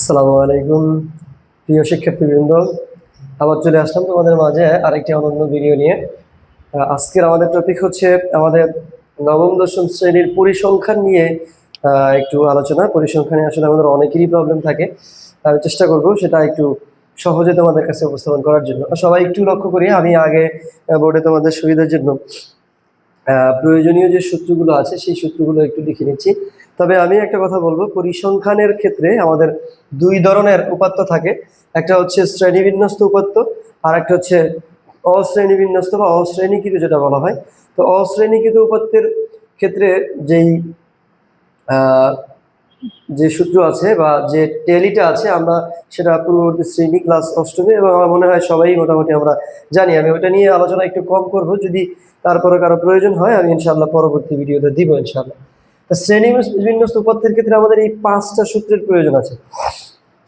আসসালামু আলাইকুম, প্রিয় শিক্ষার্থীবৃন্দ। আবার চলে আসলাম তোমাদের মাঝে আরেকটি অনন্য ভিডিও নিয়ে। আজকের আমাদের টপিক হচ্ছে আমাদের নবম, দশম শ্রেণির পরিসংখ্যান নিয়ে একটু আলোচনা। পরিসংখ্যানে আসলে আমাদের অনেকেরই প্রবলেম থাকে। আমি চেষ্টা করব সেটা একটু সহজে তোমাদের কাছে উপস্থাপন করার জন্য। সবাই একটু লক্ষ্য করি আমি আগে বোর্ডে তোমাদের সুবিধার জন্য প্রয়োজনীয় যে সূত্রগুলো আছে, সেই সূত্রগুলো একটু লিখে নিচ্ছি। তবে আমি একটা কথা বলব, পরিসংখ্যানের ক্ষেত্রে আমাদের দুই ধরনের উপাত্ত থাকে। একটা হচ্ছে শ্রেণীবিন্যস্ত উপাত্ত, আর একটা হচ্ছে অশ্রেণীবিন্যস্ত বা অশ্রেণীকৃত যেটা বলা হয়। তো অশ্রেণীকৃত উপাত্তের ক্ষেত্রে যেই যে সূত্র আছে বা যে টেলিটা আছে, আমরা সেটা পূর্ববর্তী শ্রেণি ক্লাস অষ্টমে এবং আমার মনে হয় সবাই মোটামুটি আমরা জানি। আমি ওটা নিয়ে আলোচনা একটু কম করব, যদি তারপরে কারও প্রয়োজন হয়, আমি ইনশাল্লাহ পরবর্তী ভিডিওতে দিব ইনশাল্লাহ শ্রেণি বিন্যস্ত উপাত্তের ক্ষেত্রে আমাদের এই পাঁচটা সূত্রের প্রয়োজন আছে।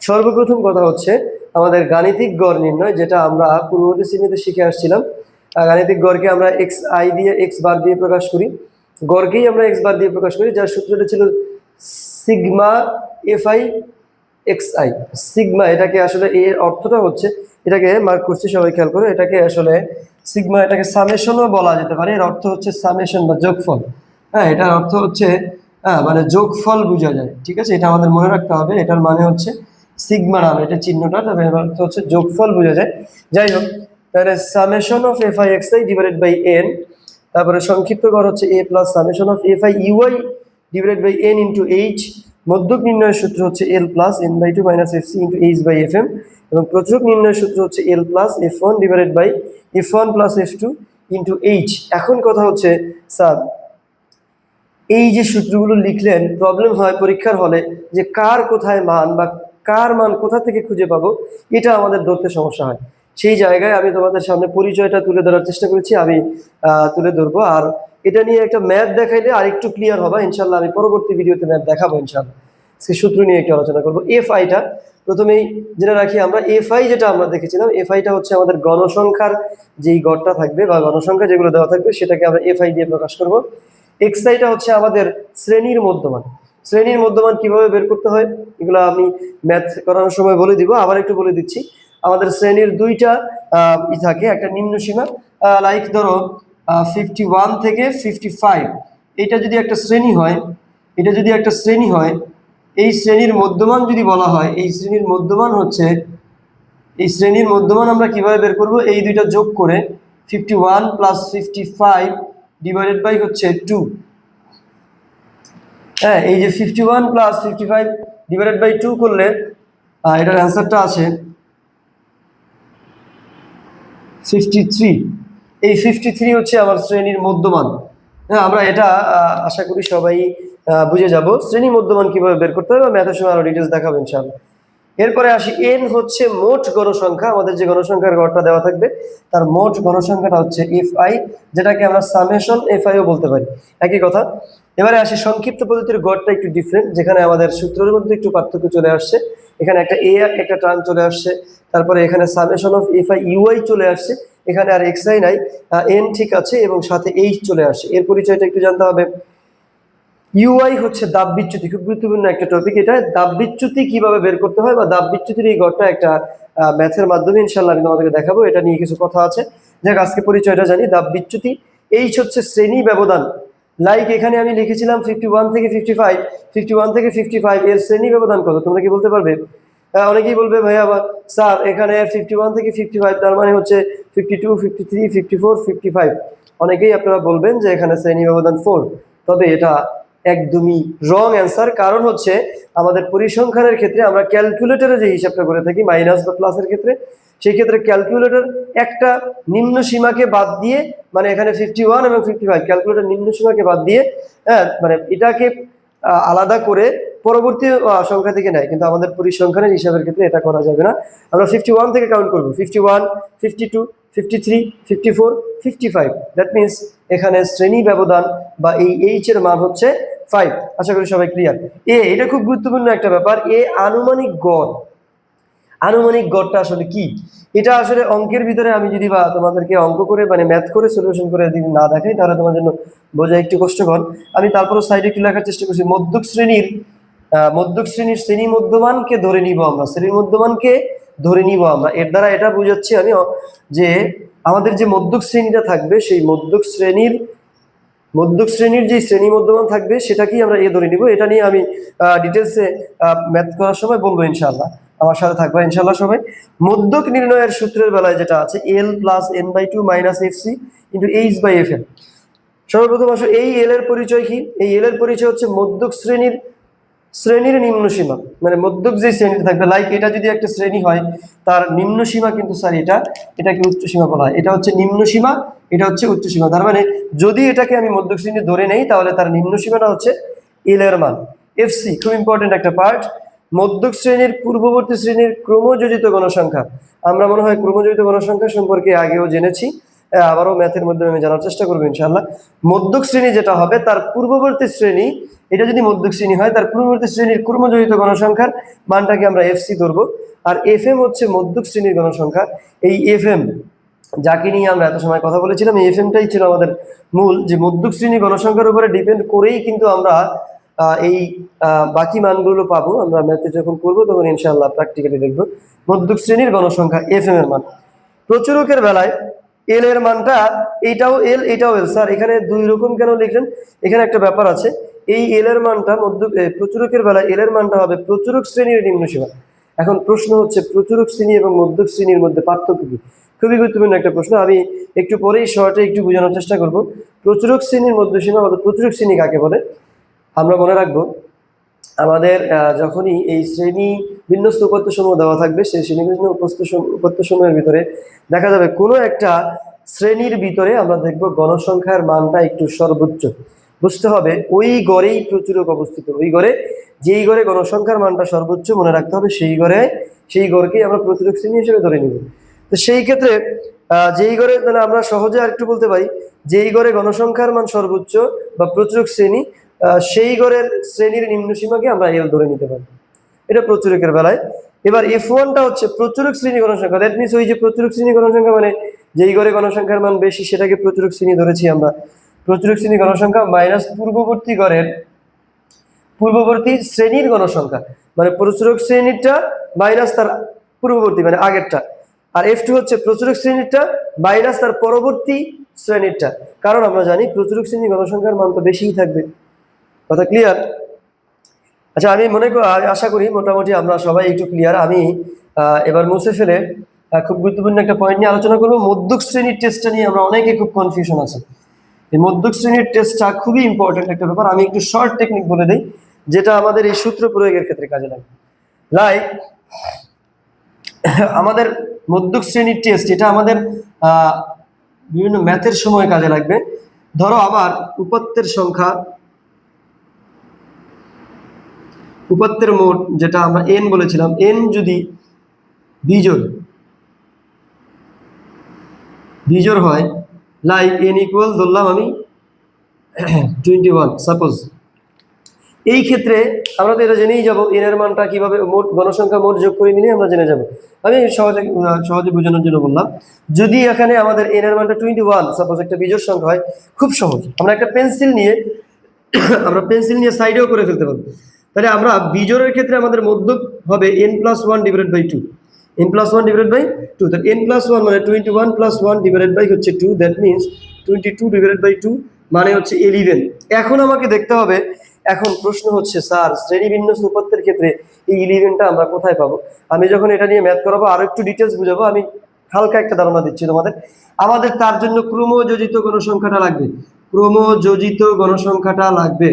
সর্বপ্রথম কথা হচ্ছে আমাদের গাণিতিক গড় নির্ণয়, যেটা আমরা পূর্ববর্তী শ্রেণীতে শিখে আসছিলাম। গাণিতিক গড়কে আমরা এক্স আই দিয়ে এক্স বার দিয়ে প্রকাশ করি। গড়কেই আমরা এক্স বার দিয়ে প্রকাশ করি, যার সূত্রটা ছিল sigma F I X I sigma এটাকে আসলে এর অর্থটা হচ্ছে, এটাকে মার্ক করছি সবাই খেয়াল করে, এটাকে আসলে সিগমা এটাকে সামেশনও বলা যেতে পারে, এর অর্থ হচ্ছে সামেশন বা যোগফল। হ্যাঁ এটার অর্থ হচ্ছে হ্যাঁ মানে যোগফল বোঝা যায়, ঠিক আছে? এটা আমাদের মনে রাখতে হবে, এটার মানে হচ্ছে সিগমা নাম, এটা চিহ্নটা তবে এর অর্থ হচ্ছে যোগফল বোঝা যায়। যাই হোক, তাহলে summation of F I X I divided by N তারপরে সংক্ষিপ্ত কর হচ্ছে A plus summation of F I UI divided by N into H মধ্যক নির্ণয়ের সূত্র হচ্ছে L plus N by two minus F C into H by F M এবং প্রচুর নির্ণয়ের সূত্র হচ্ছে L plus F one divided by F one plus F two into H এখন কথা হচ্ছে স্যার এই যে সূত্রগুলো লিখলেন প্রবলেম হয় পরীক্ষার হলে যে কার কোথায় মান বা কার মান কোথা থেকে খুঁজে পাবো, এটা আমাদের ধরতে সমস্যা হয়। সেই জায়গায় আমি তোমাদের সামনে পরিচয়টা তুলে ধরার চেষ্টা করেছি, আমি তুলে ধরবো। আর এটা নিয়ে একটা ম্যাথ দেখাইলে আর একটু ক্লিয়ার হবে ইনশাল্লাহ আমি পরবর্তী ভিডিওতে ম্যাথ দেখাবো ইনশাল্লাহ সেই সূত্র নিয়ে একটু আলোচনা করব। এফ আইটা প্রথমেই জেনে রাখি, আমরা এফ আই যেটা আমরা দেখেছিলাম এফ আইটা হচ্ছে আমাদের গণসংখ্যার যেই গড়টা থাকবে বা গণসংখ্যা যেগুলো দেওয়া থাকবে, সেটাকে আমরা এফ আই দিয়ে প্রকাশ করব। এক্স আইটা হচ্ছে আমাদের শ্রেণির মধ্যমান। শ্রেণির মধ্যমান কীভাবে বের করতে হয়? এগুলো আমি ম্যাথ করানোর সময় বলে দিব, আবার একটু বলে দিচ্ছি। আমাদের শ্রেণির দুইটা ই থাকে, একটা নিম্ন সীমা লাইক ধরো ফিফটি ওয়ান থেকে ফিফটি ফাইভ এটা যদি একটা শ্রেণি হয়, এটা যদি একটা শ্রেণি হয়, এই শ্রেণির মধ্যমান যদি বলা হয়, এই শ্রেণির মধ্যমান হচ্ছে, এই শ্রেণির মধ্যমান আমরা কীভাবে বের করব? এই দুইটা যোগ করে fifty one plus fifty five divided by হচ্ছে টু হ্যাঁ এই যে fifty one plus fifty five divided by two করলে এটার অ্যান্সারটা আছে ফিফটি থ্রি এই ফিফটি থ্রি হচ্ছে আমার শ্রেণির মধ্যমান। হ্যাঁ আমরা এটা আশা করি সবাই বুঝে যাব। শ্রেণি মধ্যমান কীভাবে বের করতে হবে? ম্যাথের সময় আরও ডিটেলস দেখাবেন ইনশাআল্লাহ। এরপরে আসি এন হচ্ছে মোট গণসংখ্যা, আমাদের যে গণসংখ্যার গড়টা দেওয়া থাকবে, তার মোট গণসংখ্যাটা হচ্ছে এফ আই যেটাকে আমরা সামেশন এফ আইও বলতে পারি। একই কথা। এবারে আসি, সংক্ষিপ্ত পদ্ধতির গড়টা একটু ডিফারেন্ট যেখানে আমাদের সূত্রের মধ্যে একটু পার্থক্য চলে আসছে। এখানে একটা এ একটা টার্ম চলে আসছে। তারপরে এখানে summation of F I UI চলে আসছে। এখানে আর এক্স আই নাই। এন ঠিক আছে এবং সাথে এইচ চলে আসছে। এর পরিচয়টা একটু জানতে হবে। ইউআই হচ্ছে দাব বিচ্যুতি। খুব গুরুত্বপূর্ণ একটা টপিক এটা। দাব বিচ্যুতি কীভাবে বের করতে হয় বা দাব বিচ্যুতির এই গড়টা একটা ম্যাথের মাধ্যমে ইনশাল্লাহ আমি তোমাদেরকে দেখাবো। এটা নিয়ে কিছু কথা আছে। যাক, আজকে পরিচয়টা জানি। দাব বিচ্যুতি এইচ হচ্ছে শ্রেণি ব্যবধান। লাইক এখানে আমি লিখেছিলাম ফিফটি ওয়ান থেকে ফিফটি ফাইভ ফিফটি ওয়ান থেকে ফিফটি ফাইভ এর শ্রেণি ব্যবধান কত? তোমরা কি বলতে পারবে? অনেকেই বলবে ভাই আবার স্যার, এখানে ফিফটি ওয়ান থেকে ফিফটি ফাইভ তার মানে হচ্ছে fifty two fifty three fifty four fifty five অনেকেই আপনারা বলবেন যে এখানে শ্রেণি ব্যবধান ফোর তবে এটা একদমই রং অ্যান্সার কারণ হচ্ছে আমাদের পরিসংখ্যানের ক্ষেত্রে আমরা ক্যালকুলেটরে যে হিসাবটা করে থাকি মাইনাস বা প্লাসের ক্ষেত্রে, সেই ক্ষেত্রে ক্যালকুলেটর একটা নিম্ন সীমাকে বাদ দিয়ে মানে এখানে ফিফটি ওয়ান এবং ফিফটি ফাইভ ক্যালকুলেটর নিম্ন সীমাকে বাদ দিয়ে হ্যাঁ মানে এটাকে আলাদা করে পরবর্তী সংখ্যা থেকে নেয়। কিন্তু আমাদের পরিসংখ্যানের হিসাবের ক্ষেত্রে এটা করা যাবে না। আমরা ফিফটি ওয়ান থেকে কাউন্ট করব। Fifty one fifty two fifty three fifty four fifty five that means এখানে শ্রেণি ব্যবধান বা এই এইচ এর মান হচ্ছে ফাইভ আশা করি সবাই ক্লিয়ার এ, এটা খুব গুরুত্বপূর্ণ একটা ব্যাপার। এ, আনুমানিক গড়। আনুমানিক গড়টা আসলে কি? এটা আসলে অঙ্কের ভিতরে আমি যদি বা তোমাদেরকে অঙ্ক করে মানে ম্যাথ করে সলিউশন করে যদি না দেখাই, তাহলে তোমার জন্য বোঝা একটু কষ্টকর। আমি তারপরে সাইডে একটু লেখার চেষ্টা করছি। মধ্যক শ্রেণির মধ্যক শ্রেণির শ্রেণি মধ্যমানকে ধরে নিব আমরা। শ্রেণি মধ্যমানকে ধরে নিব আমরা। এর দ্বারা এটা বুঝাচ্ছি আমি, যে আমাদের যে মধ্যক শ্রেণীটা থাকবে, সেই মধ্যক শ্রেণির মধ্যক শ্রেণির যে শ্রেণি মধ্যমান থাকবে, সেটাকেই আমরা এ ধরে নিব। এটা নিয়ে আমি ডিটেলসে ম্যাথ করার সময় বলব ইনশাল্লাহ আমার সাথে থাকবে ইনশাআল্লাহ সবাই। মধ্যক নির্ণয়ের সূত্রের বেলায় যেটা আছে L plus N by two minus F C into H by F L সর্বপ্রথম আসো, এই এল এর পরিচয় কি? এই এল এর পরিচয় হচ্ছে মধ্যক শ্রেণির শ্রেণির নিম্ন সীমা। মানে মধ্যক যে শ্রেণীটা থাকবে লাইক এটা যদি একটা শ্রেণি হয়, তার নিম্ন সীমা কিন্তু স্যার এটা, এটাকে উচ্চ সীমা বলা হয়। এটা হচ্ছে নিম্ন সীমা, এটা হচ্ছে উচ্চ সীমা। তার মানে যদি এটাকে আমি মধ্যক শ্রেণি ধরে নেই, তাহলে তার নিম্ন সীমাটা হচ্ছে এল এর মান। এফসি খুব ইম্পর্টেন্ট একটা পার্ট মধ্যক শ্রেণির পূর্ববর্তী শ্রেণির ক্রমযোজিত গণসংখ্যা। আমরা মনে হয় ক্রমযোজিত গণসংখ্যা সম্পর্কে আগেও জেনেছি। আবারও ম্যাথের মাধ্যমে আমি জানার চেষ্টা করব ইনশাল্লাহ মধ্যক শ্রেণি যেটা হবে, তার পূর্ববর্তী শ্রেণি, এটা যদি মধ্যক শ্রেণি হয়, তার পূর্ববর্তী শ্রেণির ক্রমজড়িত গণসংখ্যার মানটাকে আমরা এফসি ধরবো। আর এফ এম হচ্ছে মধ্যক শ্রেণির গণসংখ্যা। এই এফ এম যাকে নিয়ে আমরা এত সময় কথা বলেছিলাম এফ এমটাই ছিল আমাদের মূল। যে মধ্যক শ্রেণি গণসংখ্যার উপরে ডিপেন্ড করেই কিন্তু আমরা এই বাকি মানগুলো পাবো। আমরা ম্যাথে যখন করব, তখন ইনশাল্লাহ প্র্যাকটিক্যালি দেখব। মধ্যক শ্রেণির গণসংখ্যা এফ এম এর মান। প্রচুরকের বেলায় এল এর মানটা এইটাও এল এটাও এল স্যার, এখানে দুই রকম কেন লিখলেন? এখানে একটা ব্যাপার আছে। এই এল এর মানটা মধ্য প্রচুরকের বেলায় এল এর মানটা হবে প্রচুরক শ্রেণির নিম্ন সীমা। এখন প্রশ্ন হচ্ছে প্রচুরক শ্রেণি এবং মধ্যক শ্রেণির মধ্যে পার্থক্য কি? খুবই গুরুত্বপূর্ণ একটা প্রশ্ন। আমি একটু পরেই শর্টে একটু বোঝানোর চেষ্টা করব। প্রচুরক শ্রেণির মধ্য সীমা বা প্রচুরক শ্রেণি কাকে বলে? আমরা মনে রাখব আমাদের যখনই এই শ্রেণি বিন্যস্ত উপাত্ত সমূহ দেওয়া থাকবে, সেই শ্রেণি ভিন্ন উপস্থ উপাত্ত সমূহের ভিতরে দেখা যাবে কোনো একটা শ্রেণির ভিতরে আমরা দেখব গণসংখ্যার মানটা একটু সর্বোচ্চ। বুঝতে হবে, ওই গড়েই প্রচুরক অবস্থিত। ওই গড়ে যেই গড়ে গণসংখ্যার মানটা সর্বোচ্চ মনে রাখতে হবে, সেই গড়ে, সেই গড়কেই আমরা প্রচুরক শ্রেণি হিসেবে ধরে নিব। তো সেই ক্ষেত্রে যেই গড়ে, তাহলে আমরা সহজে আরেকটু বলতে পারি, যেই গড়ে গণসংখ্যার মান সর্বোচ্চ বা প্রচুরক শ্রেণি সেই গড়ের শ্রেণির নিম্ন সীমাকে আমরা এল ধরে নিতে পারি এটা প্রচুরকের বেলায়। এবার এফ ওয়ানটা হচ্ছে প্রচুরক শ্রেণি গণসংখ্যা দ্যাট মিনস ওই যে প্রচুরক শ্রেণি গণসংখ্যা মানে যেই গড়ে গণসংখ্যার মান বেশি, সেটাকে প্রচুরক শ্রেণি ধরেছি আমরা। প্রচুরক শ্রেণি গণসংখ্যা মাইনাস পূর্ববর্তী গড়ের পূর্ববর্তী শ্রেণির গণসংখ্যা মানে প্রচুরক শ্রেণীরটা মাইনাস তার পূর্ববর্তী মানে আগেরটা। আর এফ টু হচ্ছে প্রচুরক শ্রেণীরটা মাইনাস তার পরবর্তী শ্রেণীরটা। কারণ আমরা জানি প্রচুরক শ্রেণি গণসংখ্যার মান তো বেশিই থাকবে। কথা ক্লিয়ার আচ্ছা আমি মনে করি আশা করি মোটামুটি আমরা সবাই একটু ক্লিয়ার আমি এবার মুছে ফেলে খুব গুরুত্বপূর্ণ একটা পয়েন্ট নিয়ে আলোচনা করব। মধ্যক শ্রেণির টেস্টটা নিয়ে আমরা অনেকে খুব কনফিউশন আছে। এই মধ্যক শ্রেণির টেস্টটা খুবই ইম্পর্টেন্ট একটা ব্যাপার। আমি একটু শর্ট টেকনিক বলে দিই, যেটা আমাদের এই সূত্র প্রয়োগের ক্ষেত্রে কাজে লাগে। লাইক আমাদের মধ্যক শ্রেণির টেস্ট এটা আমাদের বিভিন্ন ম্যাথের সময় কাজে লাগবে। ধরো, আবার উপাত্তের সংখ্যা উপাত্তের মোট যেটা আমরা এন বলেছিলাম এন যদি বিজোড় বিজোড় হয় লাইক এন ইকুয়াল ধরলাম আমি টোয়েন্টি ওয়ান সাপোজ এই ক্ষেত্রে আমরা তো এটা জেনেই যাব এন এর মানটা কীভাবে মোট গণসংখ্যা মোট যোগ করে নিলে আমরা জেনে যাব। আমি সহজে সহজে বোঝানোর জন্য বললাম, যদি এখানে আমাদের এন এর মানটা টোয়েন্টি ওয়ান সাপোজ একটা বিজোড় সংখ্যা হয়, খুব সহজ। আমরা একটা পেন্সিল নিয়ে, আমরা পেন্সিল নিয়ে সাইডেও করে ফেলতে পারব। তাহলে আমরা বিজোড়ের ক্ষেত্রে আমাদের মধ্যক হবে N plus one divided by two N plus one divided by two তাহলে এন প্লাস ওয়ান মানে twenty one plus one divided by হচ্ছে two that means twenty two divided by two মানে হচ্ছে এলিভেন এখন আমাকে দেখতে হবে, এখন প্রশ্ন হচ্ছে, স্যার শ্রেণীভিন্ন উপাত্তের ক্ষেত্রে এই ইলেভেনটা আমরা কোথায় পাবো? আমি যখন এটা নিয়ে ম্যাথ করাবো, আরও একটু ডিটেলস বুঝাবো, আমি হালকা একটা ধারণা দিচ্ছি তোমাদের। আমাদের তার জন্য ক্রমযোজিত গণসংখ্যাটা লাগবে। ক্রমযোজিত গণসংখ্যাটা লাগবে।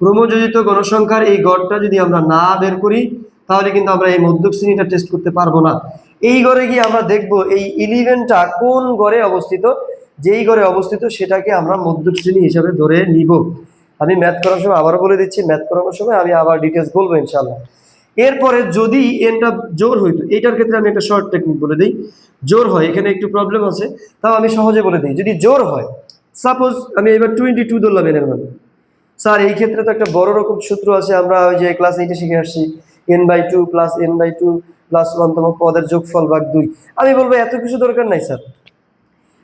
ক্রমযোজিত গণসংখ্যার এই গড়টা যদি আমরা না বের করি, তাহলে কিন্তু আমরা এই মধ্যক শ্রেণীটা টেস্ট করতে পারব না। এই গড়ে গিয়ে আমরা দেখব এই ইলেভেনটা কোন গড়ে অবস্থিত? যেই গড়ে অবস্থিত সেটাকে আমরা মধ্যক শ্রেণি হিসাবে ধরে নিব। আমি ম্যাথ করার সময় আবার বলে দিচ্ছি ম্যাথ করানোর সময় আমি আবার ডিটেলস বলব ইনশাল্লাহ এরপরে যদি এনটা জোর হইতো এইটার ক্ষেত্রে আমি একটা শর্ট টেকনিক বলে দিই। জোর হয়, এখানে একটু প্রবলেম আছে, তাও আমি সহজে বলে দিই। যদি জোর হয় সাপোজ আমি এবার টোয়েন্টি টু ধরলাম এনের মানে স্যার, এই ক্ষেত্রে তো একটা বড় রকম সূত্র আছে, আমরা ওই যে ক্লাস এইটে শিখে আসছি N by two plus N by two plus ওয়ানতম পদের যোগফল ভাগ দুই। আমি বলব, এত কিছু দরকার নাই, স্যার।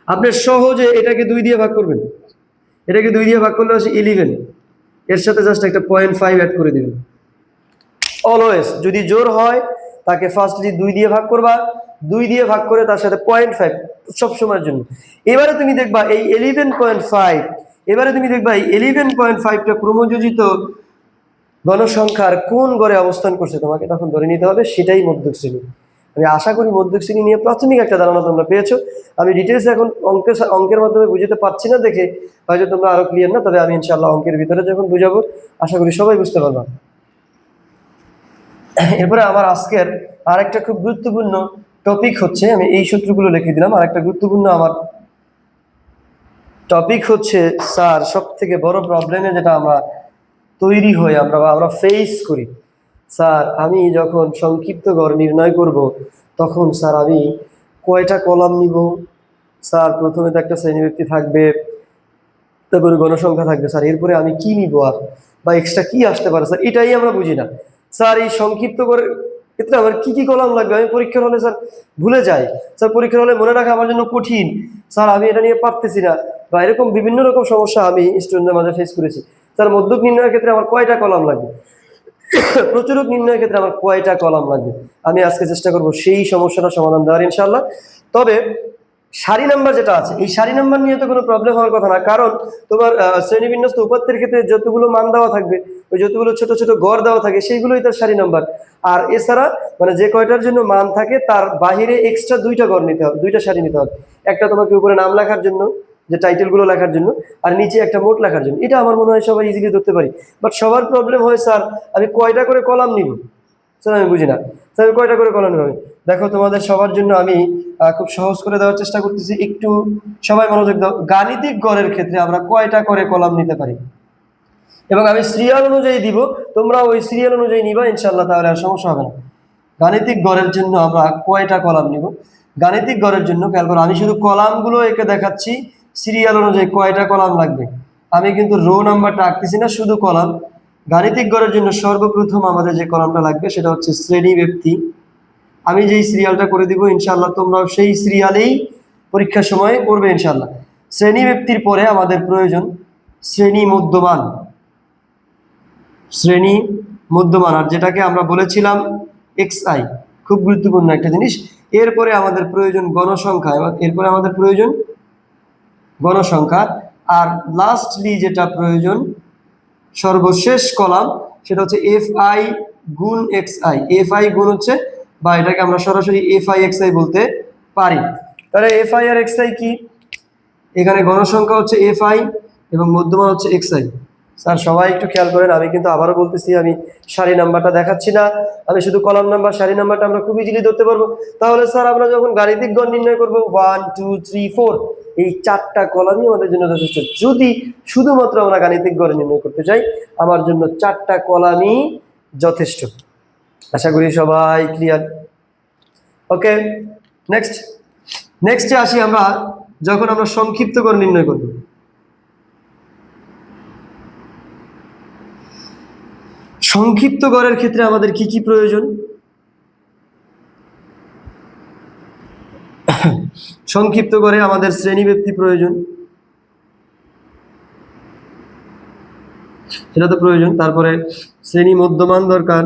আপনি সহজে এটাকে দুই দিয়ে ভাগ করবেন। এটাকে দুই দিয়ে ভাগ করলে হচ্ছে ইলেভেন এর সাথে জাস্ট একটা পয়েন্ট ফাইভ অ্যাড করে দেবেন। অলওয়েজ যদি জোর হয়, তাকে ফার্স্টলি দুই দিয়ে ভাগ করবা। দুই দিয়ে ভাগ করে তার সাথে পয়েন্ট ফাইভ সবসময়ের জন্য। এবারে তুমি দেখবা, এই ইলেভেন পয়েন্ট ফাইভ এবারে তুমি দেখবা ইলেভেন পয়েন্ট ফাইভটা ক্রমযোজিত গণসংখ্যার কোন গড়ে অবস্থান করছে তোমাকে তখন ধরে নিতে হবে সেটাই মধ্যক শ্রেণি। আমি আশা করি মধ্যক শ্রেণি নিয়ে প্রাথমিক একটা ধারণা তোমরা পেয়েছ। আমি ডিটেলস এখন অঙ্কের অঙ্কের মাধ্যমে বুঝতে পারছি না দেখে হয়তো তোমরা আরও ক্লিয়ার না, তবে আমি ইনশাল্লাহ অঙ্কের ভিতরে যখন বুঝাবো, আশা করি সবাই বুঝতে পারবা। এরপরে আমার আজকের আরেকটা খুব গুরুত্বপূর্ণ টপিক হচ্ছে, আমি এই সূত্রগুলো লিখে দিলাম। আরেকটা গুরুত্বপূর্ণ আমার টপিক হচ্ছে, স্যার সব থেকে বড় প্রবলেমে যেটা আমরা তৈরি হই, আমরা বা আমরা ফেস করি। স্যার, আমি যখন সংক্ষিপ্ত গড় নির্ণয় করব, তখন, স্যার, আমি কয়টা কলাম নিব? স্যার, প্রথমে তো একটা শ্রেণি ব্যক্তি থাকবে, তারপরে গণসংখ্যা থাকবে। স্যার, এরপরে আমি কি নিব আর বা এক্সট্রা কি আসতে পারে? স্যার, এটাই আমরা বুঝি না। স্যার, এই সংক্ষিপ্ত করে ক্ষেত্রে আমার কি কি কলম লাগবে? আমি পরীক্ষার হলে স্যার ভুলে যাই। স্যার, পরীক্ষার হলে মনে রাখা আমার জন্য কঠিন। স্যার, আমি এটা নিয়ে পারতেছি না। বা এরকম বিভিন্ন রকম সমস্যা আমি স্টুডেন্টদের মাঝে ফেস করেছি। স্যার মধ্যক নির্ণয়ের ক্ষেত্রে আমার কয়টা কলম লাগবে? প্রচুরক নির্ণয়ের ক্ষেত্রে আমার কয়টা কলম লাগবে? আমি আজকে চেষ্টা করব সেই সমস্যাটা সমাধান দেওয়ার ইনশাল্লাহ তবে সারি নাম্বার যেটা আছে, এই সারি নাম্বার নিয়ে তো কোনো প্রবলেম হওয়ার কথা না। কারণ তোমার শ্রেণীবিন্যস্ত উপাত্তের ক্ষেত্রে যতগুলো মান দেওয়া থাকবে, ওই যতগুলো ছোট ছোট গড় দেওয়া থাকে, সেইগুলোই তার সারি নাম্বার আর এছাড়া মানে যে কয়টার জন্য মান থাকে, তার বাহিরে এক্সট্রা দুইটা গড় নিতে হবে, দুইটা সারি নিতে হবে। একটা তোমাকে উপরে নাম লেখার জন্য, যে টাইটেলগুলো লেখার জন্য, আর নিচে একটা মোট লেখার জন্য। এটা আমার মনে হয় সবাই ইজিলি ধরতে পারি। বাট সবার প্রবলেম হয়, স্যার, আমি কয়টা করে কলাম নিব? স্যার, আমি বুঝি না। স্যার, আমি কয়টা করে কলাম নিব? দেখো, তোমাদের সবার জন্য আমি খুব সহজ করে দেওয়ার চেষ্টা করতেছি। একটু সবাই মনোযোগ দাও। গাণিতিক গড়ের ক্ষেত্রে আমরা কয়টা করে কলাম নিতে পারি? এবং আমি সিরিয়াল অনুযায়ী দিব। তোমরা ওই সিরিয়াল অনুযায়ী নিবা ইনশাল্লাহ তাহলে আর সমস্যা হবে না। গাণিতিক গড়ের জন্য আমরা কয়টা কলাম নিব? গাণিতিক গড়ের জন্য খেয়াল করো, আমি শুধু কলামগুলো একে দেখাচ্ছি, সিরিয়াল অনুযায়ী কয়টা কলাম লাগবে? আমি কিন্তু রো নাম্বারটা আঁকতেছি না, শুধু কলাম। গাণিতিক গড়ের জন্য সর্বপ্রথম আমাদের যে কলামটা লাগবে, সেটা হচ্ছে শ্রেণি ব্যক্তি। আমি যেই সিরিয়ালটা করে দিব ইনশাল্লাহ তোমরাও সেই সিরিয়ালেই পরীক্ষার সময় করবে ইনশাল্লাহ শ্রেণি ব্যক্তির পরে আমাদের প্রয়োজন শ্রেণি মধ্যমান। শ্রেণি মধ্যমান, আর যেটাকে আমরা বলেছিলাম এক্স আই খুব গুরুত্বপূর্ণ একটা জিনিস। এরপরে আমাদের প্রয়োজন গণসংখ্যা এরপরে আমাদের প্রয়োজন গণসংখ্যা। আর লাস্টলি যেটা প্রয়োজন, সর্বশেষ কলাম, সেটা হচ্ছে এফ আই গুণ এক্স আই এফ আই গুণ হচ্ছে বা এটাকে আমরা সরাসরি এফ আই এক্স আই বলতে পারি। তাহলে এফ আই আর এক্স আই কি? এখানে গণসংখ্যা হচ্ছে এফ আই এবং মধ্যমান হচ্ছে এক্স আই স্যার, সবাই একটু খেয়াল করেন, আমি কিন্তু আবারও বলতেছি, আমি সারি নাম্বারটা দেখাচ্ছি না। আমি শুধু কলাম নাম্বার, সারি নাম্বারটা আমরা খুব ইজিলি ধরতে পারব। তাহলে স্যার, আমরা যখন গাণিতিক গণ নির্ণয় করব ওয়ান টু থ্রি ফোর এই চারটা কলামই আমাদের জন্য যথেষ্ট। যদি শুধুমাত্র আমরা গাণিতিক গড় নির্ণয় করতে চাই, আমার জন্য চারটা কলামই যথেষ্ট। আশা করি সবাই ক্লিয়ার ওকে নেক্সট নেক্সটে আসি আমরা, যখন আমরা সংক্ষিপ্ত করে নির্ণয় করব। সংক্ষিপ্ত গড়ের ক্ষেত্রে আমাদের কি কি প্রয়োজন? সংক্ষিপ্ত করে আমাদের শ্রেণি ব্যক্তি প্রয়োজন। সেটা তো প্রয়োজন, তারপরে শ্রেণি মধ্যমান দরকার।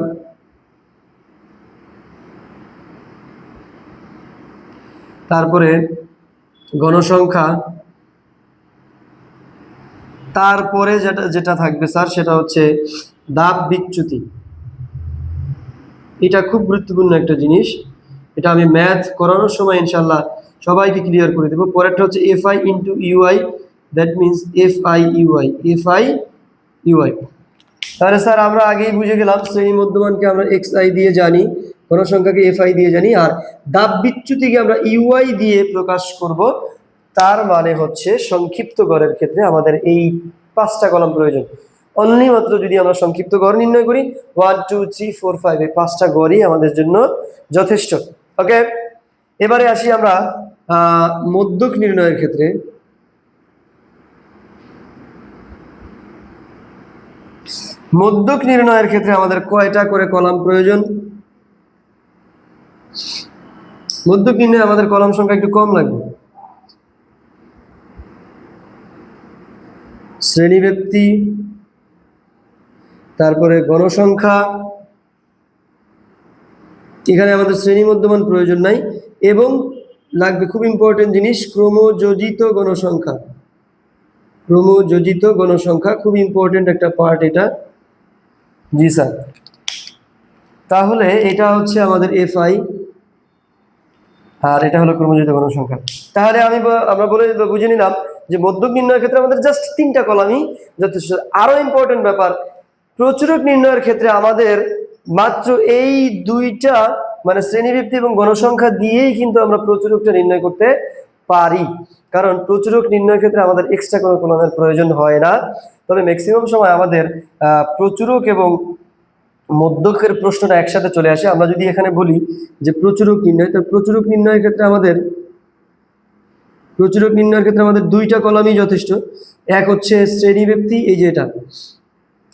তারপরে গণসংখ্যা, তারপরে যেটা যেটা থাকবে স্যার সেটা হচ্ছে দাব বিচ্যুতি। এটা খুব গুরুত্বপূর্ণ একটা জিনিস। এটা আমি ম্যাথ করানোর সময় ইনশাল্লাহ সবাইকে ক্লিয়ার করে দেবো। পরেরটা হচ্ছে F I into UI that means F I UI F I UI তাহলে স্যার আমরা আগেই বুঝে গেলাম শ্রেণি মধ্যমানকে আমরা এক্স আই দিয়ে জানি। গণসংখ্যাকে এফ আই দিয়ে জানি, আর দাব বিচ্যুতিকে আমরা ইউআই দিয়ে প্রকাশ করব। তার মানে হচ্ছে সংক্ষিপ্ত গড়ের ক্ষেত্রে আমাদের এই পাঁচটা কলম প্রয়োজন। অনলি মাত্র যদি আমরা সংক্ষিপ্ত গড় নির্ণয় করি one two three four five এই পাঁচটা গড়ই আমাদের জন্য যথেষ্ট। ওকে? এবারে আসি আমরা মধ্যক নির্ণয়ের ক্ষেত্রে। মধ্যক নির্ণয়ের ক্ষেত্রে আমাদের কয়টা করে কলাম প্রয়োজন? মধ্যক নির্ণয়ে আমাদের কলাম সংখ্যা একটু কম লাগবে। শ্রেণি ব্যক্তি, তারপরে গণসংখ্যা। এখানে আমাদের শ্রেণি মধ্যমান প্রয়োজন নাই, এবং লাগবে খুব ইম্পর্টেন্ট জিনিস, ক্রমযোজিত গণসংখ্যা। ক্রমযোজিত গণসংখ্যা খুব ইম্পর্টেন্ট একটা পার্ট এটা। জি স্যার। তাহলে এটা হচ্ছে আমাদের এফ আই আর এটা হলো ক্রমযোজিত গণসংখ্যা। তাহলে আমি আমরা বলে বুঝে নিলাম যে মধ্যক নির্ণয়ের ক্ষেত্রে আমাদের জাস্ট তিনটা কলামই যথেষ্ট। আরও ইম্পর্টেন্ট ব্যাপার, প্রচুরক নির্ণয়ের ক্ষেত্রে আমাদের মাত্র এই দুইটা মানে শ্রেণীবৃত্তি এবং গণসংখ্যা দিয়েই কিন্তু আমরা প্রচুরকটা নির্ণয় করতে পারি। কারণ প্রচুরক নির্ণয়ের ক্ষেত্রে আমাদের এক্সট্রা কোনো কলমের প্রয়োজন হয় না। তবে ম্যাক্সিমাম সময় আমাদের প্রচুরক এবং মধ্যকের প্রশ্নটা একসাথে চলে আসে। আমরা যদি এখানে বলি যে প্রচুরক নির্ণয়, তো প্রচুরক নির্ণয়ের ক্ষেত্রে আমাদের প্রচুরক নির্ণয়ের ক্ষেত্রে আমাদের দুইটা কলামই যথেষ্ট। এক হচ্ছে শ্রেণীব্যক্তি এই যে এটা।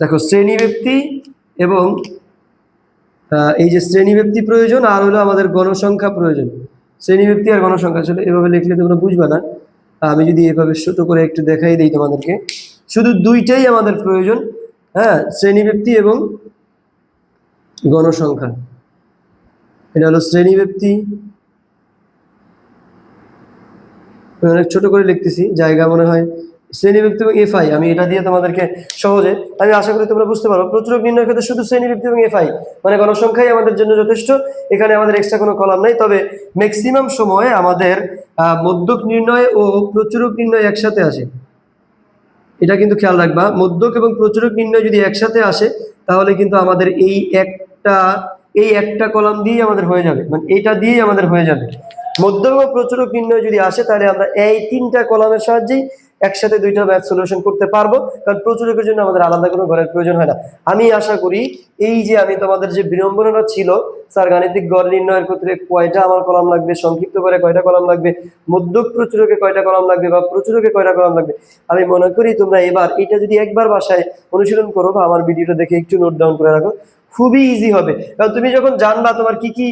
দেখো শ্রেণীব্যক্তি এবং এই যে শ্রেণীব্যক্তি প্রয়োজন, আর হলো আমাদের গণসংখ্যা প্রয়োজন। শ্রেণীব্যক্তি আর গণসংখ্যা, আসলে এভাবে লিখলে তোমরা বুঝবে না। আমি যদি এভাবে ছোট করে একটু দেখাই দিই তোমাদেরকে। শুধু দুইটাই আমাদের প্রয়োজন হ্যাঁ শ্রেণীব্যক্তি এবং গণসংখ্যা। এটা হলো শ্রেণীব্যক্তি অনেক ছোট করে লিখতেছি, জায়গা মনে হয়। শ্রেণীব্যক্তি এবং এফআই, আমি এটা দিয়ে তোমাদেরকে সহজে, আমি আশা করি তোমরা বুঝতে পারো প্রচুরক নির্ণয়ের ক্ষেত্রে শুধু শ্রেণীব্যক্তি এবং এফআই মানে গণসংখ্যাই আমাদের জন্য যথেষ্ট। এখানে আমাদের এক্সট্রা কোনো কলাম নাই, তবে ম্যাক্সিমাম সময় আমাদের মধ্যক নির্ণয় ও প্রচুরক নির্ণয় একসাথে আসে। এটা কিন্তু খেয়াল রাখবা, মধ্যক এবং প্রচুরক নির্ণয় যদি একসাথে আসে, তাহলে কিন্তু আমাদের এই একটা, এই একটা কলাম দিয়েই আমাদের হয়ে যাবে। মানে এটা দিয়েই আমাদের হয়ে যাবে। মধ্যক এবং প্রচুরক নির্ণয় যদি আসে, তাহলে আমরা এই তিনটা কলামের সাহায্যেই একসাথে দুইটা ম্যাথ সলিউশন করতে পারব। কারণ প্রচুরকের জন্য আমাদের আলাদা কোনো ঘরের প্রয়োজন হয় না। আমি আশা করি, এই যে আমি তোমাদের যে বিড়ম্বনাটা ছিল, স্যার গাণিতিক গড় নির্ণয়ের ক্ষেত্রে কয়টা আমার কলাম লাগবে, সংক্ষিপ্ত করে কয়টা কলাম লাগবে মধ্যক প্রচুরকে কয়টা কলাম লাগবে বা প্রচুরকে কয়টা কলাম লাগবে, আমি মনে করি তোমরা এবার এটা যদি একবার বাসায় অনুশীলন করো বা আমার ভিডিওটা দেখে একটু নোট ডাউন করে রাখো। খুবই ইজি হবে। কারণ তুমি যখন জানবা তোমার কি কি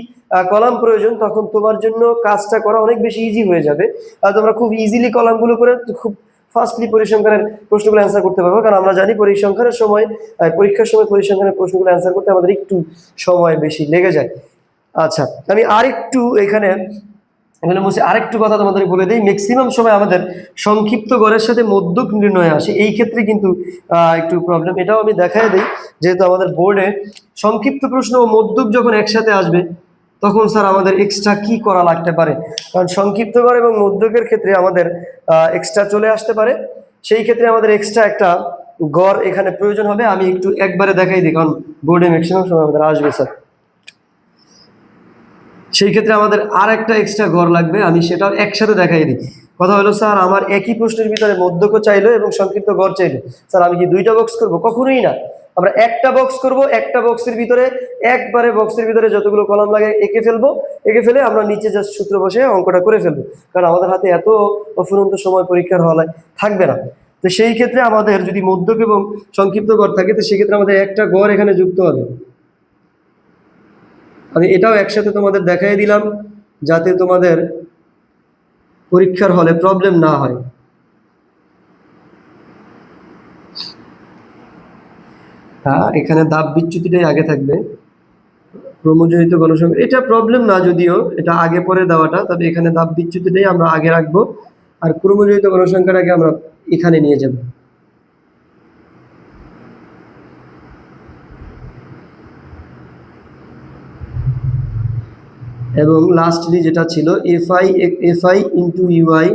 কলাম প্রয়োজন, তখন তোমার জন্য কাজটা করা অনেক বেশি ইজি হয়ে যাবে। আর তোমরা খুব ইজিলি কলামগুলো করে খুব ফার্স্টলি পরিসংখ্যানের প্রশ্নগুলো অ্যান্সার করতে পারব। কারণ আমরা জানি পরিসংখ্যানের সময় পরীক্ষার সময় পরিসংখ্যানের প্রশ্নগুলো অ্যান্সার করতে আমাদের একটু সময় বেশি লেগে যায়। আচ্ছা আমি আরেকটু এখানে এখানে বলছি আরেকটু কথা তোমাদের বলে দিই। ম্যাক্সিমাম সময় আমাদের সংক্ষিপ্ত গড়ের সাথে মধ্যক নির্ণয় আসে। এই ক্ষেত্রে কিন্তু একটু প্রবলেম এটাও আমি দেখাই দিই, যেহেতু আমাদের বোর্ডে সংক্ষিপ্ত প্রশ্ন ও মধ্যক যখন একসাথে আসবে, তখন স্যার আমাদের এক্সট্রা কি করা লাগতে পারে? কারণ সংক্ষিপ্ত গড় এবং মধ্যকের ক্ষেত্রে আমাদের এক্সট্রা চলে আসতে পারে। সেই ক্ষেত্রে আমাদের এক্সট্রা একটা গড় এখানে প্রয়োজন হবে। আমি একটু একবারে দেখাই দিই, কারণ বোর্ডে ম্যাক্সিমাম সময় আমাদের আসবে স্যার সেই ক্ষেত্রে আমাদের আর একটা এক্সট্রা ঘর লাগবে, আমি সেটাও একসাথে দেখাই দিই। কথা হলো, স্যার, আমার একই প্রশ্নের ভিতরে মধ্যক চাইলো এবং সংক্ষিপ্ত গড় চাইলো। স্যার, আমি কি দুইটা বক্স করব? কখনোই না। আমরা একটা বক্স করব, একটা বক্সের ভিতরে, একবারে বক্সের ভিতরে যতগুলো কলম লাগে এঁকে ফেলব। এঁকে ফেলে আমরা নিচে জাস্ট সূত্র বসে অঙ্কটা করে ফেলব। কারণ আমাদের হাতে এত অফুরন্ত সময় পরীক্ষার হলে থাকবে না। তো সেই ক্ষেত্রে আমাদের যদি মধ্যক এবং সংক্ষিপ্ত গড় থাকে, তো সেক্ষেত্রে আমাদের একটা গড় এখানে যুক্ত হবে। আমি এটাও একসাথে তোমাদের দেখাই দিলাম, যাতে তোমাদের পরীক্ষার হলে প্রবলেম না হয়। হ্যাঁ এখানে দাব বিচ্যুতিটাই আগে থাকবে। ক্রমজনিত গণসংখ্যা এটা প্রবলেম না যদিও, এটা আগে পরে দেওয়াটা, তবে এখানে দাব বিচ্যুতিটাই আমরা আগে রাখব, আর ক্রমজনিত গণসংখ্যাটাকে আমরা এখানে নিয়ে যাব। এবং লাস্টলি যেটা ছিল F I F I into UI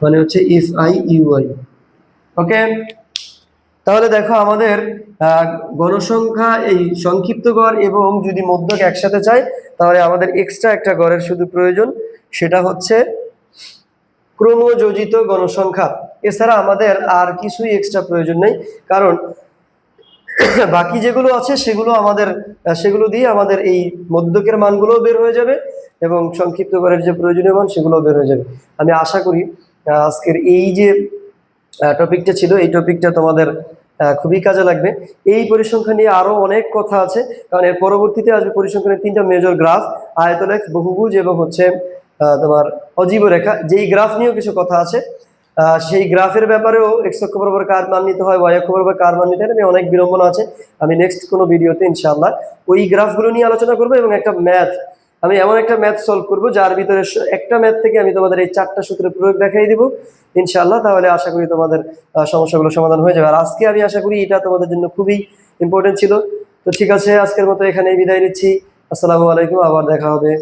মানে হচ্ছে এফ আই ইউআই ওকে তাহলে দেখো আমাদের গণসংখ্যা, এই সংক্ষিপ্ত গড় এবং যদি মধ্যক একসাথে চাই, তাহলে আমাদের এক্সট্রা একটা গড়ের শুধু প্রয়োজন, সেটা হচ্ছে ক্রমযোজিত গণসংখ্যা। এছাড়া আমাদের আর কিছুই এক্সট্রা প্রয়োজন নেই, কারণ বাকি যেগুলো আছে, সেগুলো আমাদের সেগুলো দিয়ে আমাদের এই মধ্যকের মানগুলোও বের হয়ে যাবে এবং সংক্ষিপ্ত গড়ের যে প্রয়োজনীয় মান, সেগুলোও বের হয়ে যাবে। আমি আশা করি আজকের এই যে টপিকটা ছিল, এই টপিকটা তোমাদের খুবই কাজে লাগবে। এই পরিসংখ্যান নিয়ে আরও অনেক কথা আছে, কারণ এর পরবর্তীতে আসবে পরিসংখ্যানের তিনটা মেজর গ্রাফ আয়তলেখ, বহুভুজ এবং হচ্ছে তোমার অজীব রেখা যেই গ্রাফ নিয়েও কিছু কথা আছে সেই গ্রাফের ব্যাপারেও এক্স অক্ষ বরাবর কার মান নিতে হয় ওয়াই অক্ষ বরাবর কার মান নিতে হয়, আমি অনেক বিড়ম্বনা আছে। আমি নেক্সট কোনো ভিডিওতে ইনশাআল্লাহ, ওই গ্রাফগুলো নিয়ে আলোচনা করব এবং একটা ম্যাথ আমি এমন একটা ম্যাথ সলভ করব, যার ভিতরে একটা ম্যাথ থেকে আমি তোমাদের এই চারটা সূত্রের প্রয়োগ দেখাই দিব। ইনশাআল্লাহ, তাহলে আশা করি তোমাদের সমস্যাগুলো সমাধান হয়ে যাবে। আর আজকে আমি আশা করি এটা তোমাদের জন্য খুবই ইম্পর্টেন্ট ছিল। তো ঠিক আছে, আজকের মতো এখানেই বিদায় নিচ্ছি। আসসালামু আলাইকুম, আবার দেখা হবে।